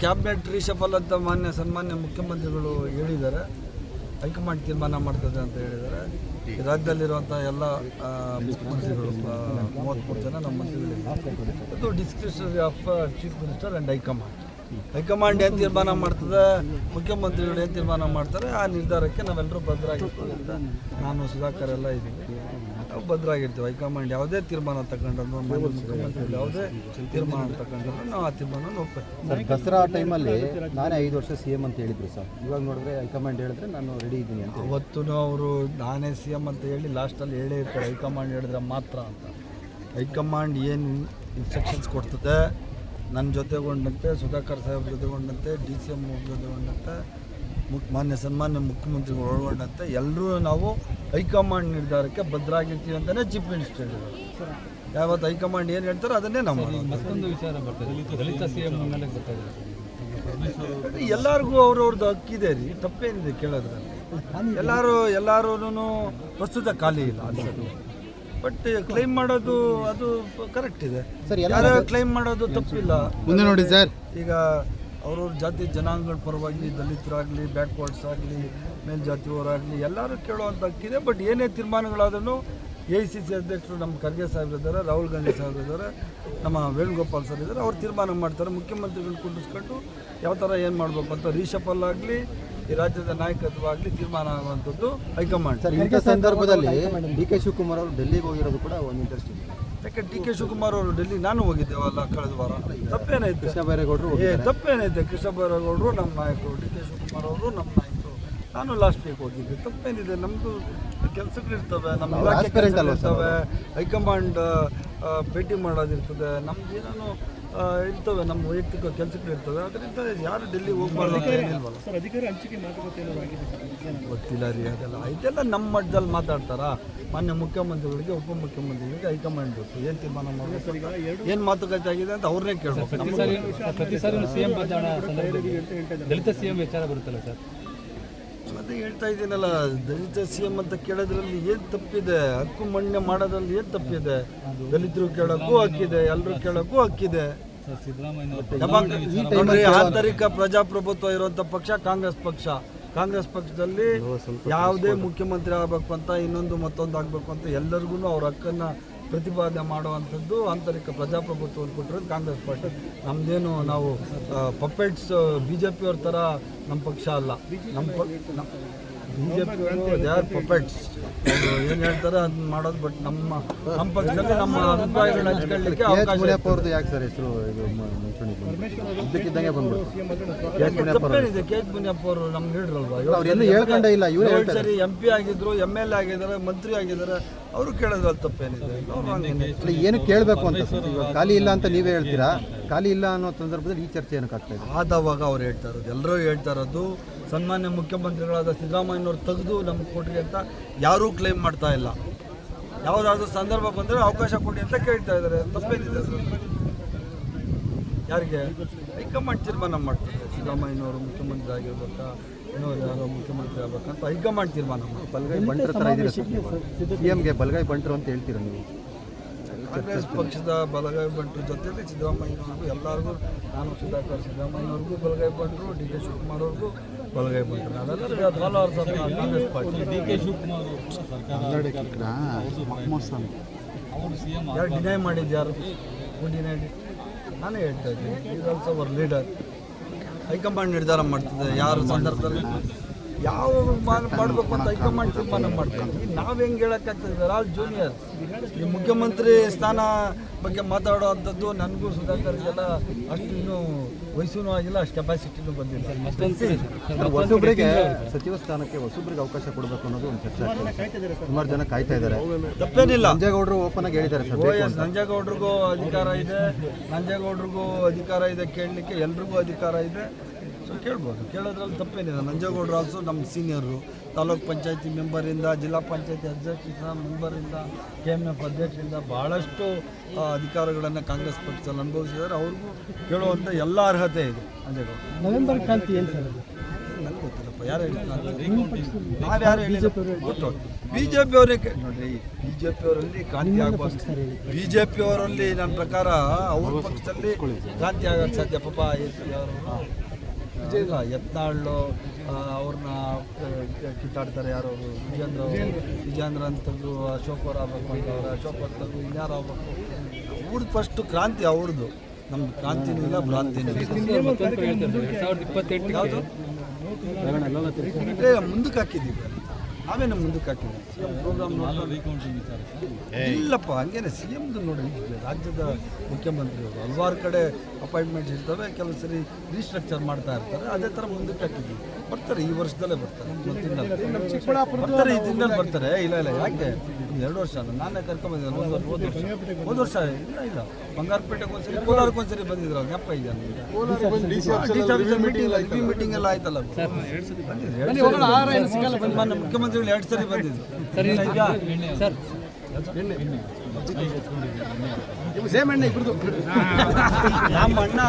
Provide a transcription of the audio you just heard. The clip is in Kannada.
ಕ್ಯಾಬಿನೆಟ್ ರೀಶಫಲ್ ಅಂತ ಮಾನ್ಯ ಸನ್ಮಾನ್ಯ ಮುಖ್ಯಮಂತ್ರಿಗಳು ಹೇಳಿದ್ದಾರೆ. ಹೈಕಮಾಂಡ್ ತೀರ್ಮಾನ ಮಾಡ್ತದೆ ಅಂತ ಹೇಳಿದ್ದಾರೆ. ರಾಜ್ಯದಲ್ಲಿರುವಂಥ ಎಲ್ಲ ಮುಖ್ಯಮಂತ್ರಿಗಳು ಮೂವತ್ತ್ಮೂರು ಜನ ನಮ್ಮ ಮಂತ್ರಿಗಳಿದ್ದಾರೆ. Discretionary of chief minister and high command. High command ಏನು ತೀರ್ಮಾನ ಮಾಡ್ತದೆ? ಮುಖ್ಯಮಂತ್ರಿಗಳು ಏನು ತೀರ್ಮಾನ ಮಾಡ್ತಾರೆ? ಆ ನಿರ್ಧಾರಕ್ಕೆ ನಾವೆಲ್ಲರೂ ಭದ್ರಾಗಿರ್ತೀವಿ ಅಂತ ನಾನು ಸುಧಾಕರ್ ಎಲ್ಲ ಇದ್ದೀವಿ ನಾವು ಭದ್ರಾಗಿರ್ತೀವಿ. ಹೈಕಮಾಂಡ್ ಯಾವುದೇ ತೀರ್ಮಾನ ತಗೊಂಡ್ರು ಮುಖ್ಯಮಂತ್ರಿಗಳು ಯಾವುದೇ ತೀರ್ಮಾನ ತಗೊಂಡ್ರು ನಾವು ಆ ತೀರ್ಮಾನ ಸರ್ ದಸರಾ ಟೈಮಲ್ಲಿ ನಾನೇ ಐದು ವರ್ಷ ಸಿ ಎಂ ಅಂತ ಹೇಳಿದ್ರು ಸರ್. ಇವಾಗ ನೋಡಿದ್ರೆ ಹೈಕಮಾಂಡ್ ಹೇಳಿದ್ರೆ ನಾನು ರೆಡಿ ಇದ್ದೀನಿ ಅಂತ ಅವತ್ತು ಅವರು ನಾನೇ ಸಿ ಎಂ ಅಂತ ಹೇಳಿ ಲಾಸ್ಟಲ್ಲಿ ಹೇಳೇ ಇರ್ತಾರೆ ಹೈಕಮಾಂಡ್ ಹೇಳಿದ್ರೆ ಮಾತ್ರ ಅಂತ. ಹೈಕಮಾಂಡ್ ಏನು ಇನ್ಸ್ಟ್ರಕ್ಷನ್ಸ್ ಕೊಡ್ತದೆ? ನನ್ನ ಜೊತೆಗೊಂಡಂತೆ ಸುಧಾಕರ್ ಸಾಹೇಬ್ ಜೊತೆಗೊಂಡಂತೆ ಡಿ ಸಿ ಎಂ ಜೊತೆಗೊಂಡಂತೆ ಮುಕ್ ಮಾನ್ಯ ಸನ್ಮಾನ್ಯ ಮುಖ್ಯಮಂತ್ರಿಗಳು ಒಳಗೊಂಡಂತೆ ಎಲ್ಲರೂ ನಾವು ಹೈಕಮಾಂಡ್ ನಿರ್ಧಾರಕ್ಕೆ ಭದ್ರಾಗಿರ್ತೀವಿ ಅಂತಲೇ ಚೀಫ್ ಮಿನಿಸ್ಟರ್ ಹೇಳಿದರು ಯಾವತ್ತು ಹೈಕಮಾಂಡ್ ಏನು ಹೇಳ್ತಾರೋ ಅದನ್ನೇ ನಾವು. ಮತ್ತೊಂದು ವಿಚಾರ ಬರ್ತದೆ ಎಲ್ಲರಿಗೂ ಅವ್ರವ್ರದ್ದು ಹಕ್ಕಿದೆ ರೀ ತಪ್ಪೇನಿದೆ ಕೇಳೋದ್ರಲ್ಲಿ. ಎಲ್ಲರೂ ಎಲ್ಲರೂ ಪ್ರಸ್ತುತ ಖಾಲಿ ಇಲ್ಲ ಅನ್ಸುತ್ತೆ. ಬಟ್ ಕ್ಲೈಮ್ ಮಾಡೋದು ಅದು ಕರೆಕ್ಟ್ ಇದೆ. ಸರ್, ಯಾರು ಕ್ಲೈಮ್ ಮಾಡೋದು ತಪ್ಪಿಲ್ಲ. ಮುಂದೆ ನೋಡಿ ಸರ್. ಈಗ ಅವ್ರವ್ರ ಜಾತಿ ಜನಾಂಗಗಳ ಪರವಾಗಿ ದಲಿತರಾಗಲಿ ಬ್ಯಾಕ್ವರ್ಡ್ಸ್ ಆಗಲಿ ಮೇಲ್ಜಾತಿಯವರಾಗಲಿ ಎಲ್ಲರೂ ಕೇಳುವಂಥ ಹಕ್ಕಿದೆ ಬಟ್ ಏನೇ ತೀರ್ಮಾನಗಳಾದ್ರೂ ಎ ಸಿ ಸಿ ಅಧ್ಯಕ್ಷರು ನಮ್ಮ ಖರ್ಗೆ ಸಾಹೇಬ್ರು ಇದ್ದಾರೆ ರಾಹುಲ್ ಗಾಂಧಿ ಸಾಹೇಬ್ ಇದ್ದಾರೆ ನಮ್ಮ ವೇಣುಗೋಪಾಲ್ ಸರ್ ಇದ್ದಾರೆ ಅವ್ರು ತೀರ್ಮಾನ ಮಾಡ್ತಾರೆ. ಮುಖ್ಯಮಂತ್ರಿಗಳು ಕುಂಡಿಸ್ಕೊಂಡು ಯಾವ ಥರ ಏನು ಮಾಡಬೇಕು ಅಂತ ರೀಶಫಲ್ ಆಗಲಿ ಈ ರಾಜ್ಯದ ನಾಯಕತ್ವ ಆಗಲಿ ತೀರ್ಮಾನ ಆಗುವಂಥದ್ದು ಹೈಕಮಾಂಡ್. ಸರ್ ಇಂಥ ಸಂದರ್ಭದಲ್ಲಿ ಡಿ ಕೆ ಶಿವಕುಮಾರ್ ಅವರು ಡೆಲ್ಲಿಗೆ ಹೋಗಿರೋದು ಕೂಡ ಒಂದು ಇಂಟ್ರೆಸ್ಟ್ ಇದೆ. ಯಾಕೆ ಡಿ ಕೆ ಶಿವಕುಮಾರ್ ಅವರು ಡೆಲ್ಲಿ ನಾನು ಹೋಗಿದ್ದೇವಲ್ಲ ಕಳೆದ ವಾರ? ತಪ್ಪೇನೈತೆ? ಕೃಷ್ಣ ಬೈರೇಗೌಡರು ಏ ತಪ್ಪೇನೈತೆ? ಕೃಷ್ಣ ಬೈರೇಗೌಡರು ನಮ್ಮ ನಾಯಕರು ಡಿ ಕೆ ಶಿವಕುಮಾರ್ ಅವರು ನಮ್ಮ ನಾಯಕರು. ನಾನು ಲಾಸ್ಟ್ ವೀಕ್ ಹೋಗಿದ್ದೆ. ತಪ್ಪೇನಿದೆ? ನಮ್ಮದು ಕೆಲಸಗಳಿರ್ತವೆ ನಮ್ಮ ಇಲಾಖೆ ಸರ್ ಇರ್ತವೆ ಹೈಕಮಾಂಡ್ ಭೇಟಿ ಮಾಡೋದಿರ್ತದೆ. ನಮ್ದು ಏನೇನೋ ಇರ್ತವೆ ನಮ್ಮ ವೈಯಕ್ತಿಕ ಕೆಲಸಗಳಿರ್ತವೆ ಅದರಿಂದ ಯಾರು ಡೆಲ್ಲಿ ಹೋಗ್ಬಾರ್ದು ಏನಿಲ್ವಲ್ಲ. ಸರ್ ಅಧಿಕಾರ ಹಂಚಿಕೆ ಮಾತುಕತೆ ಏನಾದ್ರು ಗೊತ್ತಿಲ್ಲ ರೀ ಅದೆಲ್ಲ. ಇದೆಲ್ಲ ನಮ್ಮ ಮಟ್ಟದಲ್ಲಿ ಮಾತಾಡ್ತಾರಾ? ಮಾನ್ಯ ಮುಖ್ಯಮಂತ್ರಿಗಳಿಗೆ ಉಪಮುಖ್ಯಮಂತ್ರಿಗಳಿಗೆ ಹೈಕಮಾಂಡ್ ಗೊತ್ತು ಏನು ತೀರ್ಮಾನ ಮಾಡಬೇಕು? ಏನು ಮಾತುಕತೆ ಆಗಿದೆ ಅಂತ ಅವ್ರನ್ನೇ ಕೇಳಬೇಕು. ದಲಿತ ಸಿಎಂ ವಿಚಾರ ಬರುತ್ತಲ್ಲ ಸರ್? ಅದೇ ಹೇಳ್ತಾ ಇದ್ದೀನಲ್ಲ ದಲಿತ ಸಿ ಎಂ ಅಂತ ಕೇಳೋದ್ರಲ್ಲಿ ಏನ್ ತಪ್ಪಿದೆ? ಹಕ್ಕು ಮಣ್ಣೆ ಮಾಡೋದ್ರಲ್ಲಿ ಏನ್ ತಪ್ಪಿದೆ? ದಲಿತರು ಕೇಳೋಕ್ಕೂ ಹಕ್ಕಿದೆ ಎಲ್ಲರೂ ಕೇಳೋಕ್ಕೂ ಹಕ್ಕಿದೆ. ನೋಡ್ರಿ ಆಂತರಿಕ ಪ್ರಜಾಪ್ರಭುತ್ವ ಇರುವಂತ ಪಕ್ಷ ಕಾಂಗ್ರೆಸ್ ಪಕ್ಷ. ಕಾಂಗ್ರೆಸ್ ಪಕ್ಷದಲ್ಲಿ ಯಾವುದೇ ಮುಖ್ಯಮಂತ್ರಿ ಆಗ್ಬೇಕು ಅಂತ ಇನ್ನೊಂದು ಮತ್ತೊಂದು ಆಗ್ಬೇಕು ಅಂತ ಎಲ್ಲರಿಗೂ ಅವ್ರ ಹಕ್ಕನ್ನು ಪ್ರತಿಪಾದನೆ ಮಾಡುವಂಥದ್ದು ಆಂತರಿಕ ಪ್ರಜಾಪ್ರಭುತ್ವ ಕೊಟ್ಟಿರೋದು ಕಾಂಗ್ರೆಸ್ ಪಾರ್ಟಿ ನಮ್ಮದೇನು ನಾವು ಪಪ್ಪೆಟ್ಸ್ ಬಿ ಜೆ ಪಿಯವ್ರ ಥರ ನಮ್ಮ ಪಕ್ಷ ಅಲ್ಲ. ನಮ್ಮ B J P they are puppets ಏನು ಹೇಳ್ತಾರೆ ಅದನ್ನ ಮಾಡೋದು ಬಟ್ ನಮ್ಮ ನಮ್ಮ ಪಕ್ಷದಲ್ಲಿ ನಮ್ಮ ಅಭಿಪ್ರಾಯಗಳನ್ನ ಹಂಚ್ಕೊಳ್ಳಿಕ್ಕೆ ಅವಕಾಶ ಯಾಕೆ ಸರ್ ಹೆಸರು ಇದ್ದಕ್ಕಿದ್ದಂಗೆ ಬಂದ್ಬಿಡ್ತು. ಕೆ ಎಚ್ ಮುನಿಯಪ್ಪ ಅವರು ನಮ್ಗೆ ಹೇಳಿರಲ್ವಾ ಹೇಳ್ಕೊಂಡೇ ಇಲ್ಲ ಇವ್ರು ಸರಿ ಎಂ ಪಿ ಆಗಿದ್ರು ಎಂ ಎಲ್ ಎ ಆಗಿದ್ದಾರೆ ಮಂತ್ರಿ ಆಗಿದ್ದಾರೆ ಅವರು ಕೇಳೋದ್ರಲ್ಲಿ ತಪ್ಪೇನಿದೆ. ಅಲ್ಲ ಏನು ಕೇಳಬೇಕು ಅಂತ ಸರ್ ಇವಾಗ ಖಾಲಿ ಇಲ್ಲ ಅಂತ ನೀವೇ ಹೇಳ್ತೀರಾ? ಖಾಲಿ ಇಲ್ಲ ಅನ್ನೋ ಸಂದರ್ಭದಲ್ಲಿ ಈ ಚರ್ಚೆ ಏನಕ್ಕೆ ಆಗ್ತಾ ಇದೆ ಆದವಾಗ ಅವ್ರು ಹೇಳ್ತಾ ಇರೋದು. ಎಲ್ಲರೂ ಹೇಳ್ತಾ ಇರೋದು ಸನ್ಮಾನ್ಯ ಮುಖ್ಯಮಂತ್ರಿಗಳಾದ ಸಿದ್ದರಾಮಯ್ಯನವ್ರು ತೆಗೆದು ನಮ್ಗೆ ಕೊಡ್ರಿ ಅಂತ ಯಾರೂ ಕ್ಲೈಮ್ ಮಾಡ್ತಾ ಇಲ್ಲ. ಯಾವುದಾದ್ರೂ ಸಂದರ್ಭ ಬಂದರೆ ಅವಕಾಶ ಕೊಡಿ ಅಂತ ಕೇಳ್ತಾ ಇದ್ದಾರೆ. ತಪ್ಪೇನಿದೆ ಸರ್ ಯಾರಿಗೆ? ಹೈಕಮಾಂಡ್ ತೀರ್ಮಾನ ಮಾಡ್ತಾರೆ ಸಿದ್ದರಾಮಯ್ಯನವರು ಮುಖ್ಯಮಂತ್ರಿ ಆಗಿರ್ಬೇಕಾ ಇನ್ನೊಂದು ಯಾರೋ ಮುಖ್ಯಮಂತ್ರಿ ಆಗ್ಬೇಕಂತ ಹೈಕಮಾಂಡ್ ತೀರ್ಮಾನ ಮಾಡ್ತಾರೆ ಬಲಗೈ ಬಂಟ್ರ ಥರ ಇದ್ದೀರಾ? ಸರ್? ಸಿ ಎಮ್ಗೆ ಬಲಗೈ ಬಂಟರು ಅಂತ ಹೇಳ್ತೀರಾ ನೀವು? ಕಾಂಗ್ರೆಸ್ ಪಕ್ಷದ ಬಲಗೈ ಬಂಟರು ಜೊತೆಲಿ ಸಿದ್ದರಾಮಯ್ಯನವ್ರಿಗೂ ಎಲ್ಲರಿಗೂ ನಾನು ಸುಧಾಕರ್ ಸಿದ್ದರಾಮಯ್ಯನವ್ರಿಗೂ ಬಲಗೈ ಬಂಟರು ಡಿ ಕೆ ಶಿವಕುಮಾರ್ ಅವ್ರಿಗೂ ಬಲಗೈ ಬಂಟರು. ನಾವೆಲ್ಲರೂ followers of Congress party D K Shivakumar ಸರ್ಕಾರ ಅವರು ಸಿಎಂ ಯಾರು ಡಿನೈ ಮಾಡಿದ್ದು ಯಾರು? ಡಿನೈ ನಾನೇ ಹೇಳ್ತಾ ಇದ್ದೀನಿ. Is also our leader high command ನಿರ್ಧಾರ ಮಾಡ್ತದೆ? ಯಾರು ಸಂದರ್ಭದಲ್ಲಿ? ಯಾವ ಮಾಡಬೇಕು ಮಾಡ್ಬೇಕು ಅಂತ ಹೈಕಮಾಂಡ್ ತೀರ್ಮಾನ ಮಾಡ್ತೀವಿ ನಾವು ಹೆಂಗೆ ಹೇಳೋಕ್ಕಾಗ್ತದೆ? ಆಲ್ ಜೂನಿಯರ್ ಈ ಮುಖ್ಯಮಂತ್ರಿ ಸ್ಥಾನ ಬಗ್ಗೆ ಮಾತಾಡೋ ಅಂಥದ್ದು ನನಗೂ ಸುಧಾಕರ್ಗೆಲ್ಲ ಅಷ್ಟು ಇನ್ನೂ ವಯಸ್ಸೂ ಆಗಿಲ್ಲ ಅಷ್ಟು ಕೆಪಾಸಿಟಿನೂ ಬಂದಿಲ್ಲ. ಮತ್ತೊಂದು ಹೊಸಬ್ರಿಗೆ ಸಚಿವ ಸ್ಥಾನಕ್ಕೆ ಹೊಸೊಬ್ಬರಿಗೆ ಅವಕಾಶ ಕೊಡಬೇಕು ಅನ್ನೋದು ಒಂದು ಚರ್ಚೆ ಆಗ್ತಿದೆ. ಸುಮಾರು ಜನ ಕಾಯ್ತಾ ಇದ್ದಾರೆ. ತಪ್ಪೇನಿಲ್ಲ. ನಂಜೇಗೌಡರು ಓಪನ್ ಆಗಿ ಹೇಳಿದ್ದಾರೆ ಸರ್ ಎಸ್ ನಂಜೇಗೌಡ್ರಿಗೂ ಅಧಿಕಾರ ಇದೆ. ನಂಜೇಗೌಡ್ರಿಗೂ ಅಧಿಕಾರ ಇದೆ ಕೇಳಲಿಕ್ಕೆ ಎಲ್ರಿಗೂ ಅಧಿಕಾರ ಇದೆ. ಸೊ ಕೇಳ್ಬೋದು. ಕೇಳೋದ್ರಲ್ಲಿ ತಪ್ಪೇನಿಲ್ಲ. ನಂಜೇಗೌಡರು ಆಲ್ಸೋ ನಮ್ಮ ಸೀನಿಯರು ತಾಲೂಕ್ ಪಂಚಾಯತಿ ಮೆಂಬರಿಂದ ಜಿಲ್ಲಾ ಪಂಚಾಯತಿ ಅಧ್ಯಕ್ಷ ಮೆಂಬರಿಂದ ಕೆ ಎಂ ಎಫ್ ಅಧ್ಯಕ್ಷರಿಂದ ಭಾಳಷ್ಟು ಅಧಿಕಾರಗಳನ್ನು ಕಾಂಗ್ರೆಸ್ ಪಕ್ಷದಲ್ಲಿ ಅನುಭವಿಸಿದ್ದಾರೆ. ಅವ್ರಿಗೂ ಕೇಳುವಂಥ ಎಲ್ಲ ಅರ್ಹತೆ ಇದೆ. ನಂಜೇಗೌಡ ನವೆಂಬರ್ ಕ್ರಾಂತಿ ಏನು ಸರ್ ನನಗೆ ಗೊತ್ತಿಲ್ಲ ಯಾರು ಹೇಳಿದ್ರು ನಾವು ಯಾರು ಗೊತ್ತು ಬಿ ಜೆ ಪಿ ಅವರೇ ನೋಡಿರಿ ಬಿ ಜೆ ಪಿ ಅವರಲ್ಲಿ ಕ್ರಾಂತಿ ಆಗ್ಬೋದು ಬಿ ಜೆ ಪಿ ಅವರಲ್ಲಿ ನನ್ನ ಪ್ರಕಾರ ಅವ್ರ ಪಕ್ಷದಲ್ಲಿ ಕ್ರಾಂತಿ ಆಗೋಕ್ಕೆ ಸಾಧ್ಯ. ಪಾಪ ಇಲ್ಲ ಯತ್ನಾಳು ಅವ್ರನ್ನ ಕಿತ್ತಾಡ್ತಾರೆ ಯಾರು? ವಿಜೇಂದ್ರ. ವಿಜೇಂದ್ರ. ಅಂತಂದು ಅಶೋಕ್ ಅವ್ರು ಆಗ್ಬೇಕು ಅಂತ ಅವ್ರು ಅಶೋಕ್ ಅಂತಂದು ಇನ್ಯಾರು ಆಗ್ಬೇಕು? ಅವ್ರದ್ದು ಫಸ್ಟ್ ಕ್ರಾಂತಿ ಅವ್ರದ್ದು ನಮ್ದು ಕ್ರಾಂತಿನೂ ಇಲ್ಲ ಭ್ರಾಂತಿನೂ ಇಲ್ಲ. ಮುಂದಕ್ಕೆ ಕಡೆ ಯಾವುದು ಏ, ಮುಂದಕ್ಕೆ ಪ್ರೋಗ್ರಾಮ್ ಇಲ್ಲಪ್ಪ ಹಂಗೇನೆ ಸಿ ಎಮ್ದು ನೋಡಿ ರಾಜ್ಯದ ಮುಖ್ಯಮಂತ್ರಿಯವರು ಹಲವಾರು ಕಡೆ ಅಪಾಯಿಂಟ್ಮೆಂಟ್ಸ್ ಇರ್ತವೆ ಕೆಲವು ಸರಿ ರೀಸ್ಟ್ರಕ್ಚರ್ ಮಾಡ್ತಾ ಇರ್ತಾರೆ. ಅದೇ ಥರ ಮುಂದಕ್ಕೆ ಹಾಕಿದ್ವಿ ಬರ್ತಾರೆ ಈ ವರ್ಷದಲ್ಲೇ ಬರ್ತಾರೆ. ಮುಂದಿನ ಬರ್ತಾರೆ ಈ ದಿನದಲ್ಲಿ ಬರ್ತಾರೆ. ಇಲ್ಲ ಇಲ್ಲ ಯಾಕೆ? ಎರಡು ವರ್ಷ ಅಲ್ಲ ನಾನೇ ಕರ್ಕೊಂಬಂದಿದ್ದೆ ಒಂದು ವರ್ಷ ಹೋದ ವರ್ಷ. ಹೋದ ವರ್ಷ ಇಲ್ಲ ಇಲ್ಲ. ಬಂಗಾರಪೇಟೆಗೆ ಒಂದ್ಸರಿ ಕೋಲಾರಕ್ಕೆ ಒಂದ್ಸರಿ ಬಂದಿದ್ರು ಜ್ಞಾಪ ಇದೆ ಮೀಟಿಂಗ್ ಮೀಟಿಂಗ್ ಎಲ್ಲ ಆಯ್ತಲ್ಲ ಮಾನ್ಯ ಮುಖ್ಯಮಂತ್ರಿಗಳು ಎರಡು ಸರಿ ಬಂದಿದ್ರು. Sir sir. ನಮ್ಮ ಅಣ್ಣ